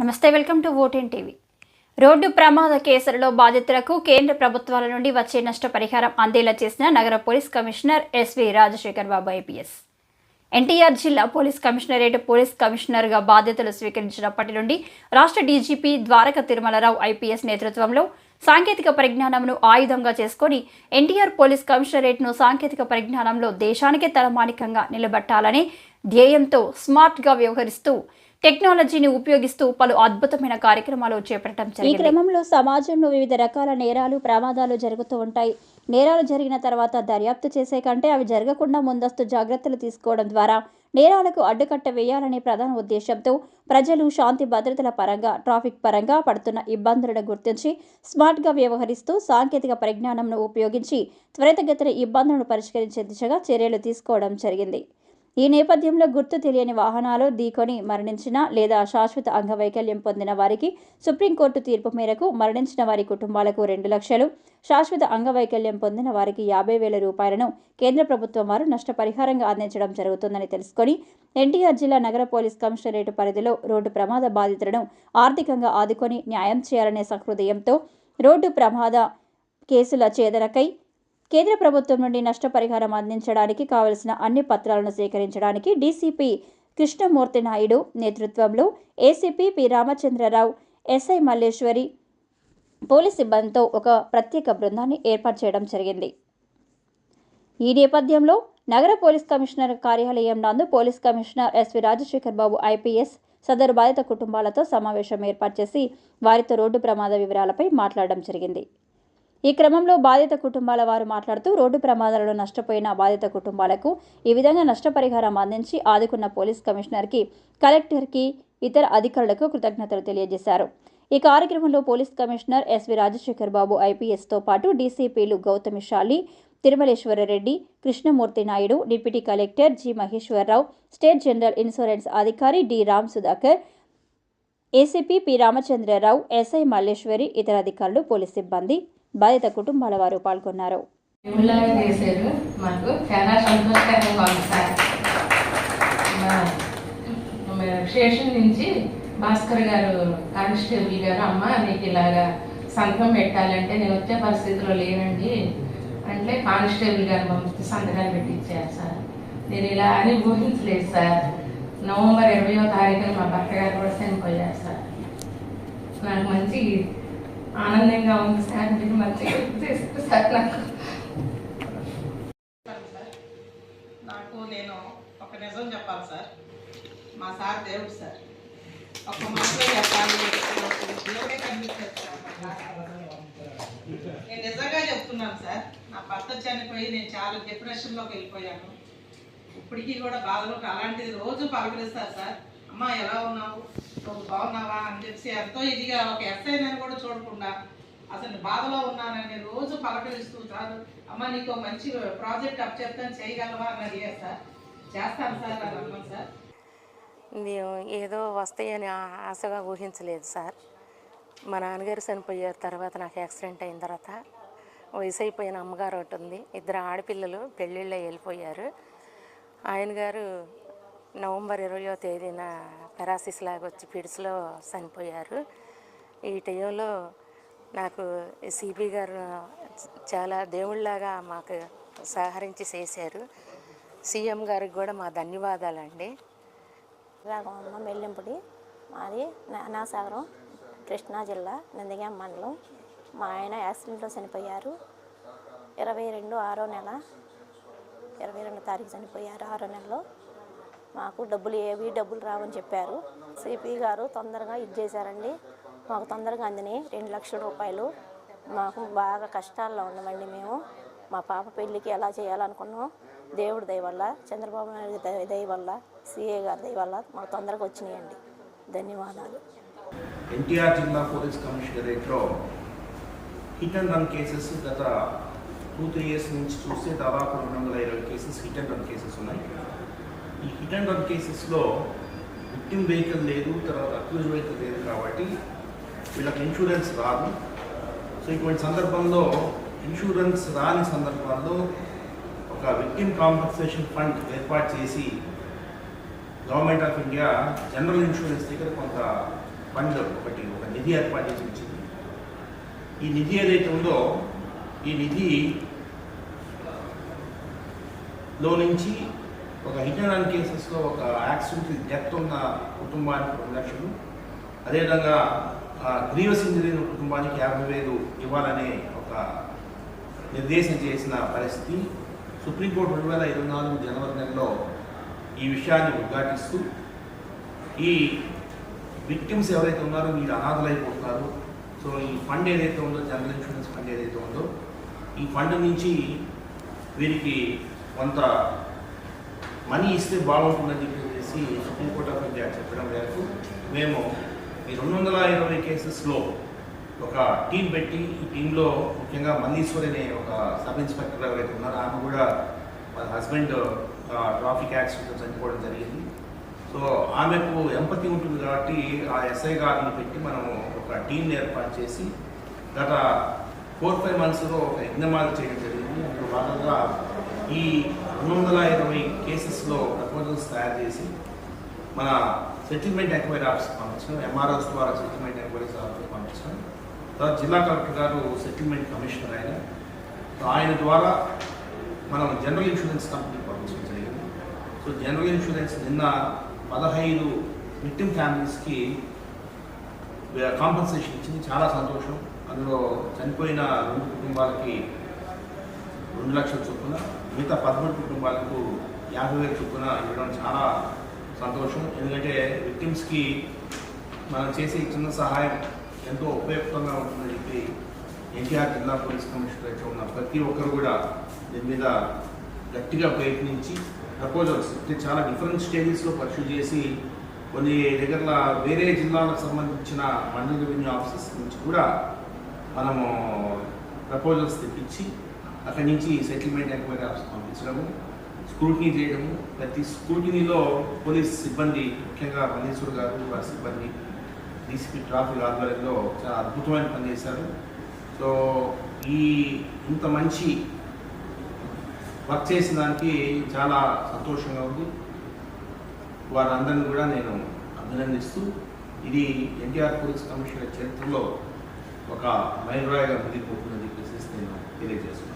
నమస్తే welcome to ఓటెన్ TV. Road ప్రమాద కేసులలో బాధితులకు కేంద్ర ప్రభుత్వాల నుండి వచ్చే నష్టపరిహారం అందేలా చేసిన నగర police commissioner SV Rajasekhar Babu IPS. NTR జిల్లా పోలీస్ కమిషనరేట్ పోలీస్ కమిషనర్గా బాధ్యతలు స్వీకరించినప్పటి నుండి రాష్ట్ర డీజీపీ ద్వారక తిరుమలరావు ఐపీఎస్ నేతృత్వంలో సాంకేతిక పరిజ్ఞానంను ఆయుధంగా చేసుకొని ఎన్టీఆర్ పోలీస్ కమిషనరేట్ను సాంకేతిక పరిజ్ఞానంలో దేశానికే తలమానికంగా నిలబెట్టాలని ధ్యేయంతో స్మార్ట్గా వ్యవహరిస్తూ టెక్నాలజీని ఉపయోగిస్తూ పలు అద్భుతమైన కార్యక్రమాలు చేపట్టడం ఈ క్రమంలో సమాజంలో వివిధ రకాల నేరాలు ప్రమాదాలు జరుగుతూ ఉంటాయి. నేరాలు జరిగిన తర్వాత దర్యాప్తు చేసే కంటే అవి జరగకుండా ముందస్తు జాగ్రత్తలు తీసుకోవడం ద్వారా నేరాలకు అడ్డుకట్ట వేయాలనే ప్రధాన ఉద్దేశంతో ప్రజలు శాంతి భద్రతల పరంగా ట్రాఫిక్ పరంగా పడుతున్న ఇబ్బందులను గుర్తించి స్మార్ట్గా వ్యవహరిస్తూ సాంకేతిక పరిజ్ఞానంను ఉపయోగించి త్వరితగతిన ఇబ్బందులను పరిష్కరించే దిశగా చర్యలు తీసుకోవడం జరిగింది. ఈ నేపథ్యంలో గుర్తు తెలియని వాహనాలు ఢీకొని మరణించిన లేదా శాశ్వత అంగవైకల్యం పొందిన వారికి సుప్రీంకోర్టు తీర్పు మేరకు మరణించిన వారి కుటుంబాలకు రెండు లక్షలు శాశ్వత అంగవైకల్యం పొందిన వారికి యాభై వేల రూపాయలను కేంద్ర ప్రభుత్వం వారు నష్టపరిహారంగా అందించడం జరుగుతుందని తెలుసుకొని ఎన్టీఆర్ జిల్లా నగర పోలీస్ కమిషనరేట్ పరిధిలో రోడ్డు ప్రమాద బాధితులను ఆర్థికంగా ఆదుకొని న్యాయం చేయాలనే సహృదయంతో రోడ్డు ప్రమాద కేసుల ఛేదనకై కేంద్ర ప్రభుత్వం నుండి నష్టపరిహారం అందించడానికి కావలసిన అన్ని పత్రాలను సేకరించడానికి డీసీపీ కృష్ణమూర్తి నాయుడు నేతృత్వంలో ACP P Ramachandrarao SI Malleswari police సిబ్బందితో ఒక ప్రత్యేక బృందాన్ని ఏర్పాటు చేయడం జరిగింది. ఈ నేపథ్యంలో నగర పోలీస్ కమిషనర్ కార్యాలయం నందు police commissioner SV Rajasekhar Babu IPS సదరు బాధిత కుటుంబాలతో సమావేశం ఏర్పాటు చేసి వారితో రోడ్డు ప్రమాద వివరాలపై మాట్లాడడం జరిగింది. ఈ క్రమంలో బాధిత కుటుంబాల వారు మాట్లాడుతూ రోడ్డు ప్రమాదాలలో నష్టపోయిన బాధిత కుటుంబాలకు ఈ విధంగా నష్టపరిహారం అందించి ఆదుకున్న పోలీస్ కమిషనర్కి కలెక్టర్కి ఇతర అధికారులకు కృతజ్ఞతలు తెలియజేశారు. ఈ కార్యక్రమంలో police commissioner SV Rajasekhar Babu ఐపీఎస్తో పాటు డీసీపీలు Gowthami Shali Thirumaleswarareddy Krishnamurthy Naidu deputy collector G Maheswararao state general insurance అధికారి D Ram Sudhakar ACP P Ramachandrarao SI Malleswari ఇతర అధికారులు పోలీస్ సిబ్బంది బాధిత కుటుంబాల వారు పాల్గొన్నారు. దేవుళ్ళగా చేశారు మాకు చాలా సంతోషకరంగా ఉంది సార్. స్టేషన్ నుంచి భాస్కర్ గారు కానిస్టేబుల్ గారు అమ్మ నీకు ఇలాగా సంతకం పెట్టాలంటే నేను వచ్చే పరిస్థితిలో లేనండి అంటే కానిస్టేబుల్ గారు పంపిస్తే సంతకాలు పెట్టించారు సార్. నేను ఇలా అని ఊహించలేదు సార్. నవంబర్ ఇరవయో తారీఖున మా భర్త గారు కూడా చనిపోయారు సార్. నాకు మంచి ఆనందంగా ఉంది సార్ మీరు మంచిగా చేస్తారు సార్ నాకు. సార్ నాకు నేను ఒక నిజం చెప్పాలి సార్. మా సార్ దేవుడు సార్. ఒక మాటలో చెప్పాలి కనిపించారు సార్. నేను నిజంగా చెప్తున్నాను సార్ నా భర్త చనిపోయి నేను చాలా డిప్రెషన్లోకి వెళ్ళిపోయాను. ఇప్పటికీ కూడా బాధలోకి అలాంటిది రోజు పలకరిస్తారు సార్. అమ్మ ఎలా ఉన్నావు? నువ్వు బాగున్నావా అని చెప్పి ఎంతో ఇదిగా ఒక ఎస్ఐ నేను కూడా చూడకుండా అసలు బాధలో ఉన్నానని రోజు పలకరిస్తూ చాలు అమ్మ నీకు మంచి ప్రాజెక్ట్ అప్ చెప్తాను చేయగలవా? అని అడిగారు సార్. చేస్తాను సార్ అని అన్నాను సార్. మేము ఏదో వస్తాయని ఆశగా ఊహించలేదు సార్. మా నాన్నగారు చనిపోయారు తర్వాత నాకు యాక్సిడెంట్ అయిన తర్వాత. వయసు అయిపోయిన అమ్మగారు ఒకటి ఉంది ఇద్దరు ఆడపిల్లలు పెళ్ళిళ్ళ వెళ్ళిపోయారు. ఆయన గారు నవంబర్ ఇరవయో తేదీన పెరాసిస్ లాగా వచ్చి పిడిస్లో చనిపోయారు. ఈ టైంలో నాకు సిబి గారు చాలా దేవుళ్ళలాగా మాకు సహకరించి చేశారు. సీఎం గారికి కూడా మా ధన్యవాదాలండి. రాఘవమ్మ మెల్లింపుడి మాది నానాసాగరం కృష్ణా జిల్లా నందిగాం మండలం. మా ఆయన యాక్సిడెంట్లో చనిపోయారు. ఇరవై రెండు ఆరో నెల ఇరవై రెండు తారీఖు చనిపోయారు ఆరో నెలలో. మాకు డబ్బులు ఏవి డబ్బులు రావని చెప్పారు. సిపి గారు తొందరగా ఇది చేశారండి. మాకు తొందరగా అందినాయి. రెండు లక్షల రూపాయలు. మాకు బాగా కష్టాల్లో ఉన్నామండి మేము. మా పాప పెళ్ళికి ఎలా చేయాలనుకున్నాం దేవుడి దయ వల్ల చంద్రబాబు నాయుడు దయ దయ వల్ల సిఏ గారి దయ వల్ల మాకు తొందరగా వచ్చినాయండి. ధన్యవాదాలు. ఎన్టీఆర్ జిల్లా పోలీస్ కమిషనరేట్లో హిట్ అండ్ రన్ కేసెస్ గత టూ త్రీ ఇయర్స్ నుంచి చూస్తే దాదాపు రెండు వందల ఇరవై cases hit and run cases ఉన్నాయి. ఈ హిట్ అండ్ రన్ కేసెస్లో విక్టిమ్ వెహికల్ లేదు తర్వాత అక్యూజ్ వెహికల్ లేదు కాబట్టి వీళ్ళకి ఇన్సూరెన్స్ రాదు. సో ఇటువంటి సందర్భంలో ఇన్సూరెన్స్ రాని సందర్భాల్లో ఒక విక్టిమ్ కాంపన్సేషన్ ఫండ్ ఏర్పాటు చేసి government of India general insurance దగ్గర కొంత ఫండ్ ఒకటి ఒక నిధి ఏర్పాటు చేసి ఇచ్చింది. ఈ నిధి ఏదైతే ఉందో ఈ నిధి లో నుంచి ఒక హిట్ అండ్ రన్ కేసెస్లో ఒక యాక్సిడెంట్ డెత్ ఉన్న కుటుంబానికి రెండు లక్షలు. అదేవిధంగా గ్రీవస్ ఇంజరీ ఉన్న కుటుంబానికి యాభై వేలు ఇవ్వాలనే ఒక నిర్దేశం చేసిన పరిస్థితి. సుప్రీంకోర్టు రెండు వేల ఇరవై నాలుగు జనవరి నెలలో ఈ విషయాన్ని ఉద్ఘాటిస్తూ ఈ విక్టిమ్స్ ఎవరైతే ఉన్నారో వీళ్ళు అనాథలైపోతున్నారు. సో ఈ ఫండ్ ఏదైతే ఉందో జనరల్ ఇన్సూరెన్స్ ఫండ్ ఏదైతే ఉందో ఈ ఫండ్ నుంచి వీరికి కొంత మనీ ఇస్తే బాగుంటుందని చెప్పేసి సుప్రీంకోర్టు ఆఫ్ ఇండియా చెప్పడం మేరకు మేము ఈ రెండు వందల ఇరవై కేసెస్లో ఒక టీం పెట్టి ఈ టీంలో ముఖ్యంగా మల్లీశ్వరి అనే ఒక సబ్ ఇన్స్పెక్టర్ ఎవరైతే ఉన్నారో ఆమె కూడా వాళ్ళ హస్బెండ్ ట్రాఫిక్ యాక్సిడెంట్ చనిపోవడం జరిగింది. సో ఆమెకు ఎంపతి ఉంటుంది కాబట్టి ఆ ఎస్ఐ గారిని పెట్టి మనము ఒక టీంని ఏర్పాటు చేసి గత ఫోర్ ఫైవ్ మంత్స్లో ఒక యజ్ఞమాలు చేయడం జరిగింది. అందులో భాగంగా ఈ రెండు వందల ఇరవై కేసెస్లో ప్రపోజల్స్ తయారు చేసి మన సెటిల్మెంట్ ఎంక్వైరీ ఆఫీస్కి పంపించడం ఎంఆర్ఎస్ ద్వారా సెటిల్మెంట్ ఎంక్వైరీస్ ఆఫీస్కి పంపించడం తర్వాత జిల్లా కలెక్టర్ గారు సెటిల్మెంట్ కమిషనర్ ఆయన సో ఆయన ద్వారా మనం జనరల్ ఇన్సూరెన్స్ కంపెనీకి పంపించడం జరిగింది. సో జనరల్ ఇన్సూరెన్స్ నిన్న పదహైదు విక్టిమ్ ఫ్యామిలీస్కి కాంపన్సేషన్ ఇచ్చింది. చాలా సంతోషం. అందులో చనిపోయిన రెండు కుటుంబాలకి రెండు లక్షల చొప్పున మిగతా పదమూడు కుటుంబాలకు యాభై వేల చొప్పున ఇవ్వడం చాలా సంతోషం. ఎందుకంటే విక్టిమ్స్కి మనం చేసే ఈ చిన్న సహాయం ఎంతో ఉపయుక్తంగా ఉంటుందని చెప్పి ఎన్టీఆర్ జిల్లా పోలీస్ కమిషనర్ అయితే ఉన్న ప్రతి ఒక్కరు కూడా దీని మీద గట్టిగా ప్రయత్నించి ప్రపోజల్స్ అంటే చాలా డిఫరెంట్ స్టేజెస్లో పరీక్ష చేసి కొన్ని దగ్గర వేరే జిల్లాలకు సంబంధించిన మండల రెవెన్యూ ఆఫీసెస్ నుంచి కూడా మనము ప్రపోజల్స్ తెప్పించి అక్కడి నుంచి సెటిల్మెంట్ ఎంక్వైరీ ఆఫీస్ పంపించడము స్క్రూటినీ చేయడము ప్రతి స్క్రూటినీలో పోలీస్ సిబ్బంది ముఖ్యంగా మల్లేశ్వర్ గారు వారి సిబ్బంది డీసీపీ ట్రాఫిక్ ఆధ్వర్యంలో చాలా అద్భుతమైన పని చేశారు. సో ఈ ఇంత మంచి వర్క్ చేసిన దానికి చాలా సంతోషంగా ఉంది. వారందరిని కూడా నేను అభినందిస్తూ ఇది ఎన్టీఆర్ పోలీస్ కమిషనర్ చరిత్రలో ఒక మైలురాయిగా మిగిలిపోతుందని చెప్పేసి నేను తెలియజేస్తున్నాను.